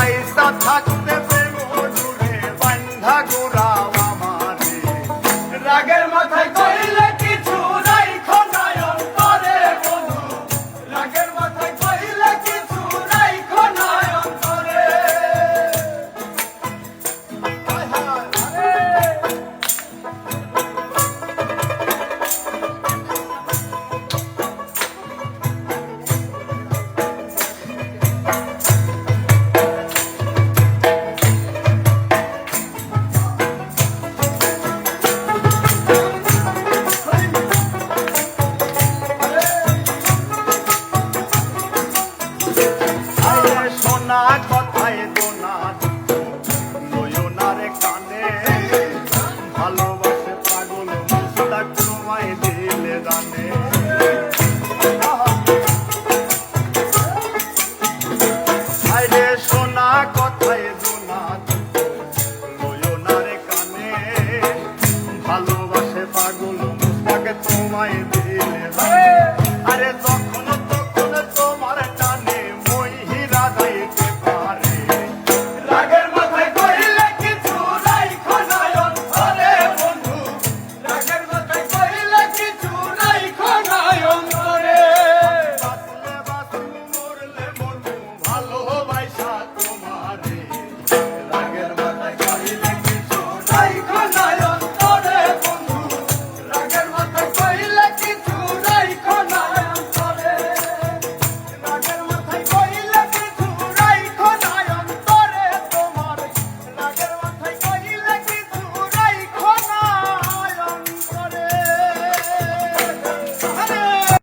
বাইসা থাকতে প্রেম জুড়ে বান্ধা গোরা not. Father.